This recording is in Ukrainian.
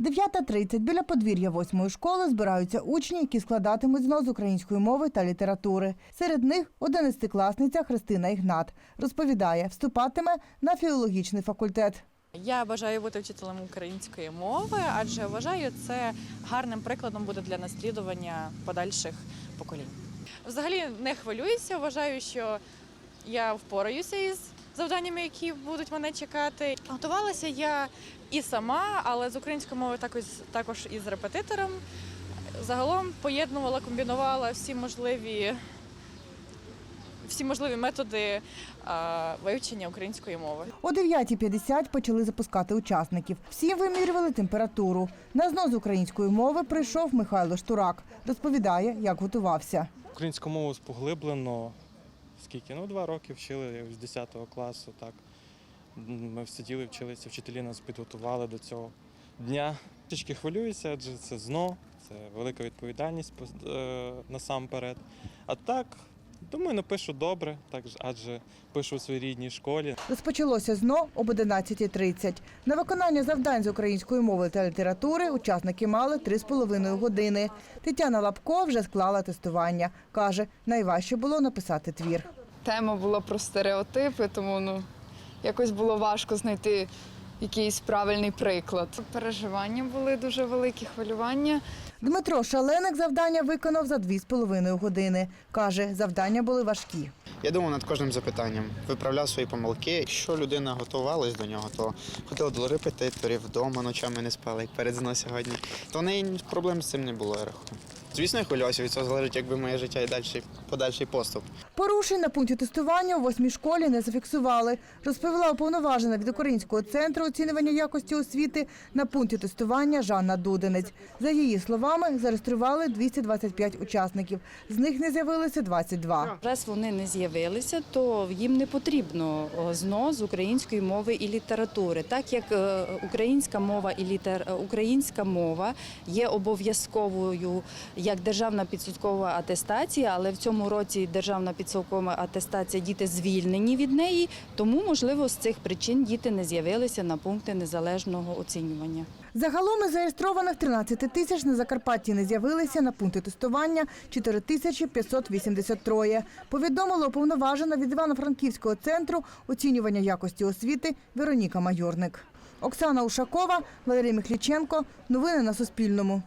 9.30 біля подвір'я восьмої школи збираються учні, які складатимуть ЗНО з української мови та літератури. Серед них одинадцятикласниця Христина Ігнат. Розповідає, вступатиме на філологічний факультет. Я бажаю бути вчителем української мови, адже вважаю це гарним прикладом буде для наслідування подальших поколінь. Взагалі не хвилююся, вважаю, що я впораюся із завданнями, які будуть мене чекати. Готувалася я і сама, але з української мови також, також і з репетитором. Загалом поєднувала, комбінувала всі можливі, всі можливі методи а, вивчення української мови. О 9.50 почали запускати учасників. Всім вимірювали температуру. На ЗНО з української мови прийшов Михайло Штурак. Розповідає, як готувався. Українську мову поглиблено. Скільки? Ну, два роки вчили з 10 класу. Так. Ми сиділи, вчилися, вчителі нас підготували до цього дня. Трішки хвилююся, адже це ЗНО, це велика відповідальність е, насамперед. А так, думаю, напишу добре, так, адже пишу в своїй рідній школі. Розпочалося ЗНО об 11.30. На виконання завдань з української мови та літератури учасники мали 3,5 години. Тетяна Лапко вже склала тестування. Каже, найважче було написати твір. Тема була про стереотипи, тому ну якось було важко знайти якийсь правильний приклад. Переживання були дуже великі, хвилювання. Дмитро Шаленик завдання виконав за 2,5 години. Каже, завдання були важкі. Я думав над кожним запитанням, виправляв свої помилки. Якщо людина готувалась до нього, то ходила до репетиторів, вдома ночами не спала, як перед ЗНО сьогодні, то в неї проблем з цим не було, я рахую. Звісно, я хвилювався, від цього залежить, якби моє життя і далі подальший поступ. Порушень на пункті тестування у восьмій школі не зафіксували, розповіла уповноважена від Українського центру оцінювання якості освіти на пункті тестування Жанна Дудинець. За її словами, зареєстрували 225 учасників. З них не з'явилися 22. Раз вони не з'явилися, то їм не потрібно ЗНО з української мови і літератури, так як е, українська мова і літер... е, українська мова є обов'язковою як державна підсумкова атестація, але в цьому році державна підсумкова атестація діти звільнені від неї, тому можливо з цих причин діти не з'явилися на пункти незалежного оцінювання. Загалом із зареєстрованих 13 тисяч на Закарпатті не з'явилися на пункти тестування 4 тисячі 583. Повідомила уповноважена від Івано-Франківського центру оцінювання якості освіти Вероніка Майорник. Оксана Ушакова, Валерій Михліченко. Новини на Суспільному.